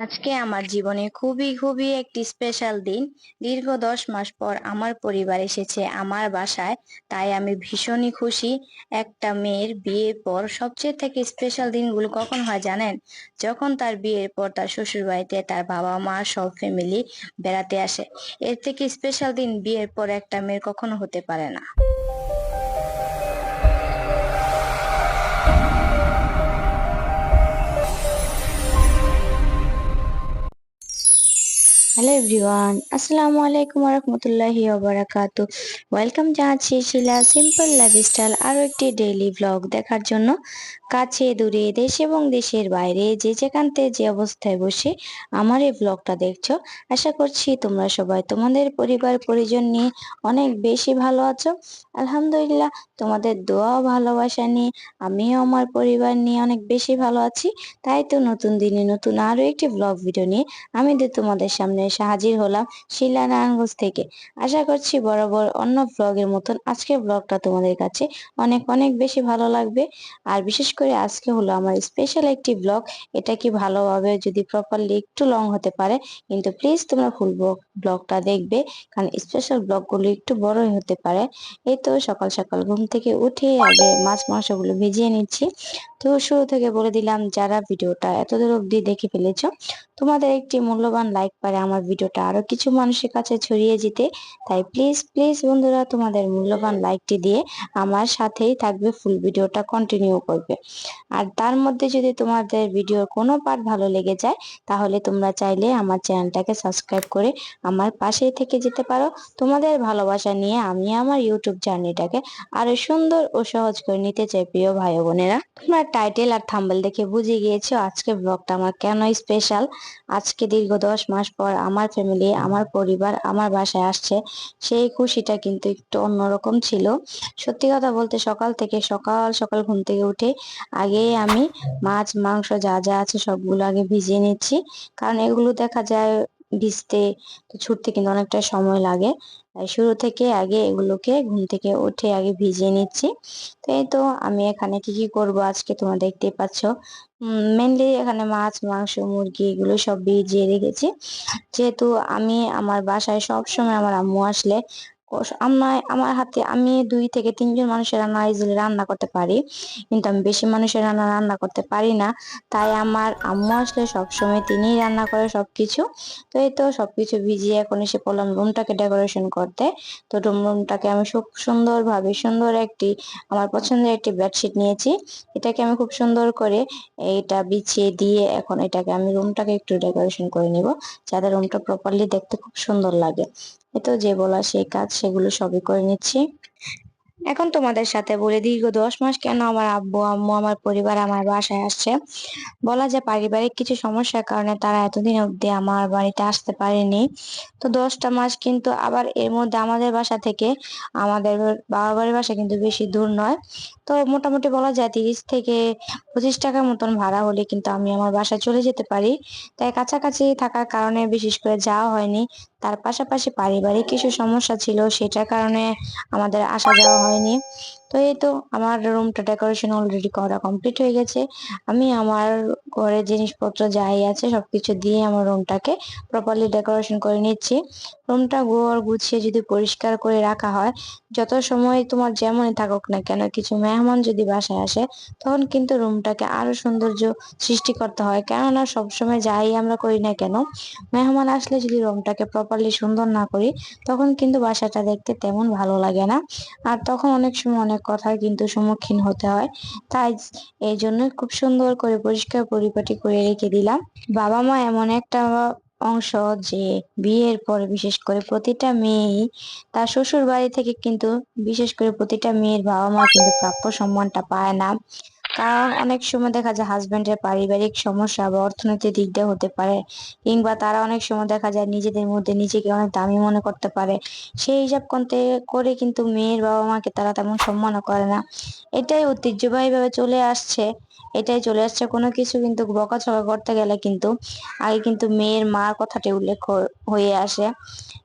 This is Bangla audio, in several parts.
আজকে আমার জীবনে খুবই খুবই একটি স্পেশাল দিন। দীর্ঘ দশ মাস পর আমার পরিবার এসেছে আমার বাসায়। তাই আমি ভীষণই খুশি। একটা মেয়ের বিয়ের পর সবচেয়ে থেকে স্পেশাল দিনগুলো কখন হয় জানেন? যখন তার বিয়ের পর তার শ্বশুর বাড়িতে তার বাবা মা সব ফ্যামিলি বেড়াতে আসে। এর থেকে স্পেশাল দিন বিয়ের পর একটা মেয়ের কখনো হতে পারে না। হ্যালো এভরিওয়ান, আসসালামু আলাইকুম রহমতুল্লাহি ওবারাকাতু ওয়েলকাম জানাচ্ছি শিলা সিম্পল লাইফস্টাইল আরও একটি ডেইলি ব্লগ দেখার জন্য। কাছে, দূরে, দেশ এবং দেশের বাইরে যে যেখানতে যে অবস্থায় বসে আমার এই ব্লগটা দেখছ, আশা করছি তোমরা সবাই তোমাদের পরিবার, পরিজন নিয়ে অনেক বেশি ভালো আছো। আলহামদুলিল্লাহ, তোমাদের দোয়া, ভালোবাসা নিয়ে আমিও আমার পরিবার নিয়ে অনেক বেশি ভালো আছি। তাই তো নতুন দিনে নতুন আরও একটি ব্লগ ভিডিও নিয়ে আমি তোমাদের সামনে এসে হাজির হলাম শিলা নারায়ণগঞ্জ থেকে। আশা করছি বরাবর অন্য ব্লগের মতন আজকের ব্লগটা তোমাদের কাছে অনেক অনেক বেশি ভালো লাগবে। আর বিশেষ করে আজকে হলো আমার স্পেশাল একটি ব্লগ এটা কি ভালোভাবে যদি প্রপারলি একটু লং হতে পারে, কিন্তু প্লিজ তোমরা ফুল ব্লগটা দেখবে, কারণ স্পেশাল ব্লগগুলো একটু বড়ই হতে পারে। এই তো সকাল সকাল ঘুম থেকে উঠে আগে মাছ মাংসগুলো ভিজিয়ে নিচ্ছি। তো শুরু থেকে বলে দিলাম, যারা ভিডিওটা এতদূর অবধি দেখে ফেলেছ, তোমাদের একটি মূল্যবান লাইক পারে আমার ভিডিওটা আরও কিছু মানুষের কাছে ছড়িয়ে যেতে তাই প্লিজ প্লিজ বন্ধুরা, তোমাদের মূল্যবান লাইকটি দিয়ে আমার সাথেই থাকবে ফুল ভিডিওটা কন্টিনিউ করবে। আর তার মধ্যে যদি তোমাদের ভিডিওর কোনো পার্ট ভালো লেগে যায়, তাহলে তোমরা চাইলে আমার চ্যানেলটাকে সাবস্ক্রাইব করে আমার পাশেই থেকে যেতে পারো। তোমাদের ভালোবাসা নিয়ে আমি আমার ইউটিউব জার্নিটাকে আরও সুন্দর ও সহজ করে নিতে চাই, প্রিয় ভাই বোনেরা। তোমরা টাইটেল আর থাম্বেল দেখে বুঝে গিয়েছো আজকে ব্লগটা আমার কেন স্পেশাল আজকে দীর্ঘ দশ মাস পর আমার ফ্যামিলি আমার পরিবার, আমার বাসায় আসছে। সেই খুশিটা কিন্তু একটু অন্যরকম ছিল। সত্যি কথা বলতে সকাল থেকে সকাল সকাল ঘুম থেকে উঠে আগে আমি মাছ, মাংস যা যা আছে সবগুলো আগে ভিজিয়ে নিচ্ছি। কারণ এগুলো দেখা যায় ভিজতে তো ছুটতে কিন্তু অনেকটা সময় লাগে। তাই শুরু থেকে আগে এগুলোকে ঘুম থেকে উঠে আগে ভিজিয়ে নিচ্ছি। তো এই তো আমি এখানে কি কি করব আজকে তোমরা দেখতেই পাচ্ছ। মেনলি এখানে মাছ, মাংস, মুরগি এগুলো সব ভিজিয়ে রেখেছি। যেহেতু আমি আমার বাসায় সব সময় আমার আম্মু আসলে আমার আমার হাতে আমি দুই থেকে তিনজন মানুষের রান্না ইজিলি রান্না করতে পারি। কিন্তু আমি বেশি মানুষের রান্না রান্না করতে পারি না। তাই আমার আম্মু আসলে সবসময় তিনিই রান্না করে সবকিছু। তো এই তো সবকিছু ভিজিয়ে এখন এসে পড়লাম রুমটাকে ডেকোরেশন করতে তো রুম, রুমটাকে আমি খুব সুন্দরভাবে, সুন্দর একটি, আমার পছন্দের একটি বেডশিট নিয়েছি। এটাকে আমি খুব সুন্দর করে এইটা বিছিয়ে দিয়ে এখন এটাকে আমি রুমটাকে একটু ডেকোরেশন করে নিব, যাতে রুমটা প্রপারলি দেখতে খুব সুন্দর লাগে। এতো যে বলা সেই কাজ সেগুলো সবই করে নিচ্ছি। এখন তোমাদের সাথে বলে, দীর্ঘ দশ মাস কেন আমার আব্বু, আম্মু, আমার পরিবার আমার বাসায় আসছে? বলা যায় পারিবারিক কিছু সমস্যার কারণে তারা এতদিন অব্দি আমার বাড়িতে আসতে পারেনি। তো দশটা মাস কিন্তু আবার এর মধ্যে আমাদের বাসা থেকে আমাদের বাবা বাড়ির বাসা কিন্তু বেশি দূর নয়। তো মোটামুটি বলা যায় তিরিশ থেকে পঁচিশ টাকার মতন ভাড়া হলে কিন্তু আমি আমার বাসায় চলে যেতে পারি। তাই কাছাকাছি থাকার কারণে বিশেষ করে যাওয়া হয়নি। তার পাশাপাশি পারিবারিক কিছু সমস্যা ছিল, সেটার কারণে আমাদের আসা যাওয়া হয়নি। তো এই তো আমার রুমটা ডেকোরেশন অলরেডি করা কমপ্লিট হয়ে গেছে। আমি আমার ঘরের জিনিসপত্র যাই আছে সবকিছু দিয়ে আমার রুমটাকে প্রপারলি ডেকোরেশন করে নিচ্ছি। রুমটা গোয়ার গুছিয়ে যদি পরিষ্কার করে রাখা হয়, যত সময় তোমার যেমনই থাকুক না কেন, কিছু মেহমান যদি বাসায় আসে, তখন কিন্তু রুমটাকে আরও সৌন্দর্য সৃষ্টি করতে হয়। কেননা সবসময় যাই আমরা করি না কেন, মেহমান আসলে যদি রুমটাকে প্রপারলি সুন্দর না করি, তখন কিন্তু বাসাটা দেখতে তেমন ভালো লাগে না। আর তখন অনেক সময় অনেক কথার কিন্তু সম্মুখীন হতে হয়। তাই এই জন্য খুব সুন্দর করে পরিষ্কার পরিপাটি করে রেখে দিলাম। বাবা মা এমন একটা অংশ যে বিয়ের পর বিশেষ করে প্রতিটা মেয়েই তার শ্বশুর বাড়ি থেকে কিন্তু বিশেষ করে প্রতিটা মেয়ের বাবা মা কিন্তু প্রাপ্য সম্মানটা পায় না। কারণ অনেক সময় দেখা যায় হাজবেন্ডের পারিবারিক সমস্যা বা অর্থনৈতিক দিক দিয়ে হতে পারে, কিংবা তারা অনেক সময় দেখা যায় নিজেদের মধ্যে নিজেকে অনেক দামি মনে করতে পারে। সেই হিসাব করতে, করে কিন্তু মেয়ের বাবা মাকে তারা তেমন সম্মান করে না। এটাই ঐতিহ্যবাহী ভাবে চলে আসছে। এটাই চলে আসছে। কোনো কিছু কিন্তু বকাঝকা করতে গেলে কিন্তু আগে কিন্তু মেয়ের মার কথাটি উল্লেখ হয়ে আসে।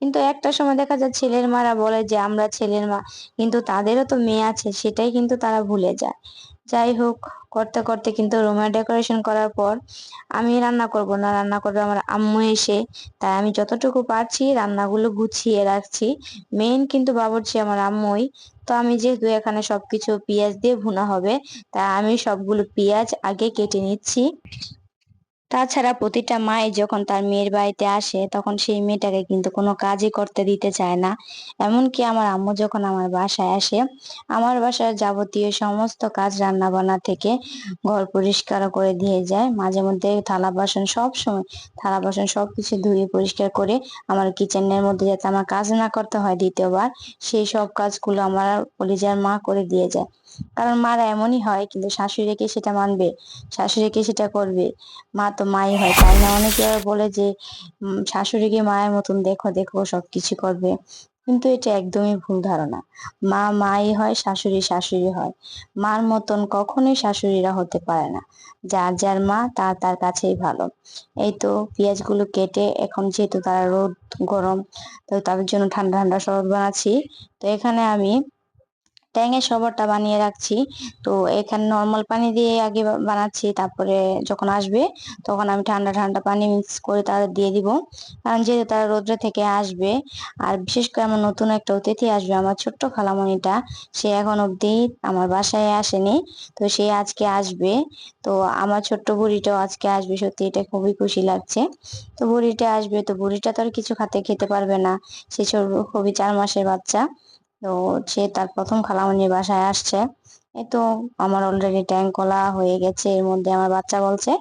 কিন্তু একটা সময় দেখা যায় ছেলের মারা বলে যে, আমরা ছেলের মা। কিন্তু তাদেরও তো মেয়ে আছে, সেটাই কিন্তু তারা ভুলে যায়। যাই হোক, করতে করতে কিন্তু রুমের ডেকোরেশন করার পর আমি রান্না করব না। রান্না করবে আমার আম্মু এসে। তাই আমি যতটুকু পারছি রান্নাগুলো গুছিয়ে রাখছি। মেইন কিন্তু বাবুর্চি আমার আম্মুই। তো আমি যেহেতু এখানে সবকিছু পেঁয়াজ দিয়ে ভুনা হবে, তাই আমি সবগুলো পেঁয়াজ আগে কেটে নিচ্ছি। তাছাড়া প্রতিটা মাই যখন তার মেয়ের বাড়িতে আসে, তখন সেই মেয়েটাকে কিন্তু কোনো কাজই করতে দিতে চায় না। এমনকি আমার আম্মু যখন আমার বাসায় আসে, আমার বাসার যাবতীয় সমস্ত কাজ রান্না বান্না থেকে ঘর পরিষ্কার করে দিয়ে যায়। মাঝে মধ্যে থালা বাসন সব সময়, থালা বাসন সব কিছু ধুয়ে পরিষ্কার করে আমার কিচেনের মধ্যে যাতে আমার কাজ না করতে হয় দ্বিতীয়বার, সেই সব কাজগুলো আমার পলিজার মা করে দিয়ে যায়। কারণ মারা এমনই হয়, কিন্তু শাশুড়িকে সেটা মানবে? শাশুড়িকে সেটা করবে? মা তো মাই হয়, তাই না? অনেকে আবার বলে যে শাশুড়িকে মায়ের মতন দেখো দেখো, সবকিছু করবে। কিন্তু এটা একদমই ভুল ধারণা। মা মাই হয়, শাশুড়ি শাশুড়ি হয়। মার মতন কখনোই শাশুড়িরা হতে পারে না। যার যার মা, তার তার কাছেই ভালো। এই তো পেঁয়াজগুলো কেটে এখন যেহেতু তারা রোদ গরম, তো তাদের জন্য ঠান্ডা ঠান্ডা শরবত বানাচ্ছি। তো এখানে আমি ট্যাঙের শরবতটা বানিয়ে রাখছি। তো এখানে নর্মাল পানি দিয়ে আগে বানাচ্ছি, তারপরে যখন আসবে তখন আমি ঠান্ডা ঠান্ডা পানি মিক্স করে তাদের দিয়ে দিব। কারণ যেহেতু তারা রোদ্রে থেকে আসবে, আর বিশেষ করে আমার নতুন একটা অতিথি আসবে, আমার ছোট্ট খালামণিটা, সে এখন অবধি আমার বাসায় আসেনি। তো সে আজকে আসবে। তো আমার ছোট্ট বুড়িটাও আজকে আসবে, সত্যি এটা খুবই খুশি লাগছে। তো বুড়িটা আসবে, তো বুড়িটা তো আর কিছু খাতে খেতে পারবে না। সে খুবই চার মাসের বাচ্চা। তো সে তার প্রথম খালামণির বাসায় আসছে। এই তো আমার অলরেডি ট্যাঙ্ক কলা হয়ে গেছে, এর মধ্যে আমার বাচ্চা বলছে,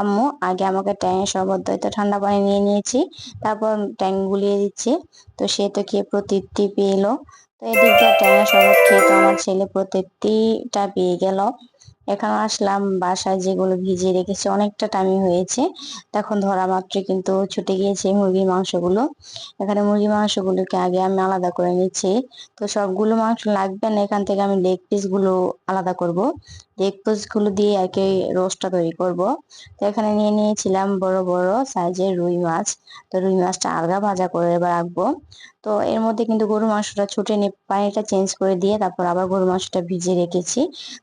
আম্মু, আগে আমাকে ট্যাঙ্কের শরবত তো ঠান্ডা পানি নিয়ে নিয়েছি, তারপর ট্যাঙ্ক গুলিয়ে দিচ্ছি। তো সে তো খেয়ে প্রতিটি পেয়ে এলো তো এদিকটা ট্যাঙ্কের শরবত খেয়ে তো আমার ছেলে প্রতৃপ্তিটা পেয়ে গেল। এখানে আসলাম, বাসায় যেগুলো ভিজিয়ে রেখেছি, অনেকটা টাইমই হয়েছে। তখন ধরা মাত্র কিন্তু ছুটে গিয়েছে মুরগির মাংসগুলো। এখানে মুরগির মাংসগুলোকে আগে আমি আলাদা করে নিচ্ছি। তো সবগুলো মাংস লাগবে না, এখান থেকে আমি লেগ পিসগুলো আলাদা করব। পিসগুলো দিয়ে আর কি রোস্টটা তৈরি করব। তো এখানে নিয়ে নিয়েছিলাম বড় বড় সাইজের রুই মাছ। তো রুই মাছটা আলগা ভাজা করে রাখব। তো এর মধ্যে কিন্তু গরু মাংসটা ছুটে নিয়ে পানিটা চেঞ্জ করে দিয়ে তারপর আবার গরু মাংসটা ভিজিয়ে রেখেছি।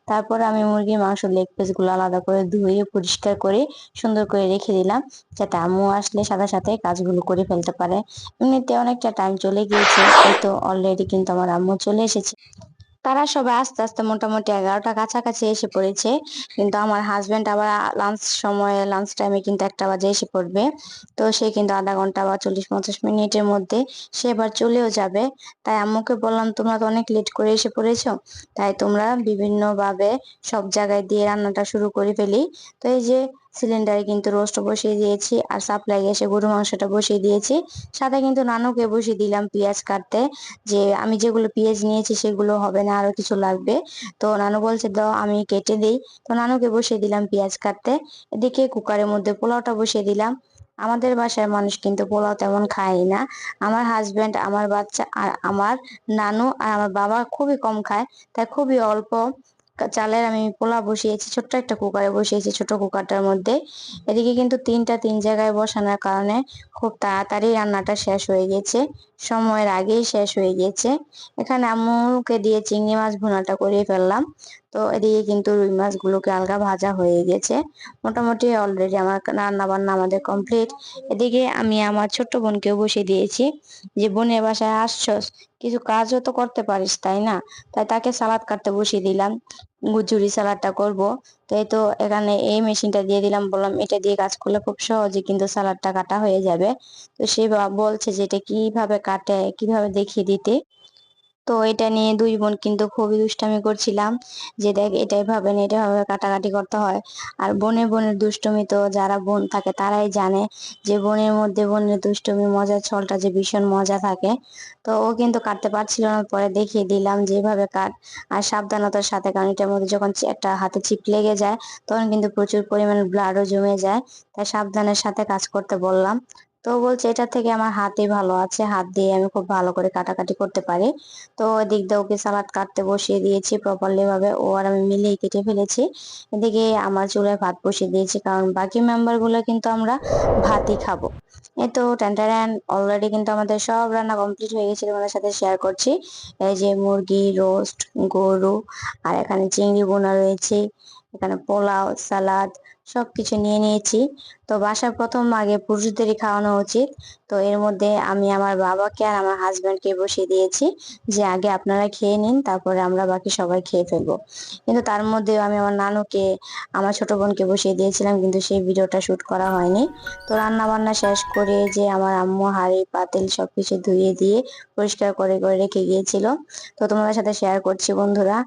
তারপর আমি মুরগির মাংস লেগ পিসগুলো আলাদা করে ধুয়ে, পরিষ্কার করে সুন্দর করে রেখে দিলাম। যাতে আম্মু আসলে সাথে সাথে কাজগুলো করে ফেলতে পারে। এমনিতে অনেকটা টাইম চলে গিয়েছে তো অলরেডি কিন্তু আমার আম্মু চলে এসেছে। তারা সবাই আস্তে আস্তে মোটামুটি এগারোটা কাছাকাছি এসে পড়েছে। কিন্তু আমার হাজবেন্ড আবার লাঞ্চ সময়ে লাঞ্চ টাইমে কিন্তু একটা বাজে এসে পড়বে। তো সে কিন্তু আধা ঘণ্টা বা চল্লিশ পঞ্চাশ মিনিটের মধ্যে সে এবার চলেও যাবে। তাই আম্মুকে বললাম, তোমরা তো অনেক লেট করে এসে পড়েছো। তাই তোমরা বিভিন্নভাবে সব জায়গায় দিয়ে রান্নাটা শুরু করে ফেলি। তো এই যে সিলিন্ডারে কিন্তু রোস্ট বসিয়ে দিয়েছি আর সাপ্লাই গ্যাসে গরু মাংসটা বসিয়ে দিয়েছি। সাথে কিন্তু নানুকে বসিয়ে দিলাম পেঁয়াজ কাটতে, যে আমি যেগুলো পেঁয়াজ নিয়েছি সেগুলো হবে না, আরও কিছু লাগবে। তো নানু বলছে, দাও, আমি কেটে দিই। তো নানুকে বসিয়ে দিলাম পেঁয়াজ কাটতে। এদিকে কুকারের মধ্যে পোলাওটা বসিয়ে দিলাম। আমাদের বাসার মানুষ কিন্তু পোলাও তেমন খায় না। আমার হাজবেন্ড আমার বাচ্চা আর আমার নানু আর আমার বাবা খুবই কম খায়, তাই খুবই অল্প। চালের আমি পোলা বসিয়েছি, ছোট্ট একটা কুকারে বসিয়েছি ছোট কুকারটার মধ্যে। এদিকে কিন্তু তিনটা তিন জায়গায় বসানোর কারণে খুব তাড়াতাড়ি রান্নাটা শেষ হয়ে গেছে, সময়ের আগেই শেষ হয়ে গেছে। এখানে আম্মুকে দিয়ে চিংড়ি মাছ ভুনাটা করিয়ে ফেললাম। তো এদিকে কিন্তু রুই মাছগুলোকে আলগা ভাজা হয়ে গেছে। মোটামুটি অলরেডি আমার রান্না বান্না আমাদের কমপ্লিট এদিকে আমি আমার ছোট্ট বোনকেও বসিয়ে দিয়েছি যে, বোনের বাসায় আসছস? কিছু কাজও তো করতে পারিস, তাই না? তাই তাকে সালাদ কাটতে বসিয়ে দিলাম। গুজুরি সালাডটা করব। তো এই তো এখানে এই মেশিনটা দিয়ে দিলাম। বললাম, এটা দিয়ে কাজ করলে খুব সহজে কিন্তু সালাডটা কাটা হয়ে যাবে। তো সে বলছে যে, এটা কীভাবে কাটে? কীভাবে দেখিয়ে দিতে? তো এটা নিয়ে দুই বোন কিন্তু খুবই দুষ্টামি করছিলাম যে দেখ এটাই ভাবেন, এটা ভাবে কাটাকাটি করতে হয়। আর বোনে বোনের দুষ্টমি তো যারা বোন থাকে তারাই জানে যে বোনের মধ্যে বোনের দুষ্টমি, মজার ছলটা যে ভীষণ মজা থাকে। তো ও কিন্তু কাটতে পারছিল না, পরে দেখিয়ে দিলাম যেভাবে কাট। আর সাবধানতার সাথে কারণ এটার মধ্যে যখন একটা হাতে চিপ লেগে যায়, তখন কিন্তু প্রচুর পরিমাণে ব্লাডও জমে যায়। তাই সাবধানের সাথে কাজ করতে বললাম। তো বলছে এটা থেকে আমার হাতই ভালো আছে, হাত দিয়ে আমি খুব ভালো করে কাটাকাটি করতে পারি। তো এদিক দিয়ে ওকে সালাদ কাটতে বসিয়ে দিয়েছি প্রপারলি ভাবে, ও আর আমি মিলেই কেটে ফেলেছি। এদিকে আমার চুলায় ভাত বসিয়ে দিয়েছি, কারণ বাকি মেম্বারগুলো কিন্তু আমরা ভাতই খাব। এই তো ট্যান অলরেডি কিন্তু আমাদের সব রান্না কমপ্লিট হয়ে গেছে, তোমাদের সাথে শেয়ার করছি। এই যে মুরগি রোস্ট গরু, আর এখানে চিংড়ি বোনা রয়েছে, এখানে পোলাও, সালাদ সবকিছু নিয়ে নিয়েছি। তো বাসার প্রথম আগে পুরুষদেরই খাওয়ানো উচিত। তো এর মধ্যে আমি আমার বাবাকে আর আমার হাজব্যান্ডকে বসিয়ে দিয়েছি যে আগে আপনারা খেয়ে নিন, তারপরে আমরা বাকি সবাই খেয়ে ফেলব। কিন্তু তার মধ্যেও আমি আমার নানুকে, আমার ছোট বোনকে বসিয়ে দিয়েছিলাম, কিন্তু সেই ভিডিওটা শুট করা হয়নি। তো রান্না বান্না শেষ করে যে আমার আম্মু, হাড়ি, পাতিল সবকিছু ধুয়ে দিয়ে পরিষ্কার করে করে রেখে গিয়েছিল। তো তোমাদের সাথে শেয়ার করছি বন্ধুরা।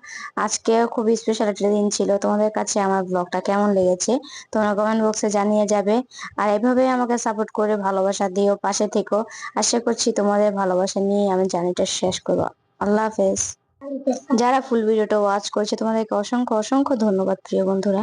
আজকে খুব স্পেশাল একটা দিন ছিল। তোমাদের কাছে আমার ব্লগটা কেমন লেগেছে? তোমরা কমেন্ট বক্সে জানিয়ে যাবে। আর এভাবেই আমাকে সাপোর্ট করে, ভালোবাসা দিও, পাশে থেকো। আশা করছি তোমাদের ভালোবাসা নিয়ে আমি জার্নিটা শেষ করব। আল্লাহ হাফেজ। যারা ফুল ভিডিওটা ওয়াচ করছে, তোমাদেরকে অসংখ্য অসংখ্য ধন্যবাদ, প্রিয় বন্ধুরা।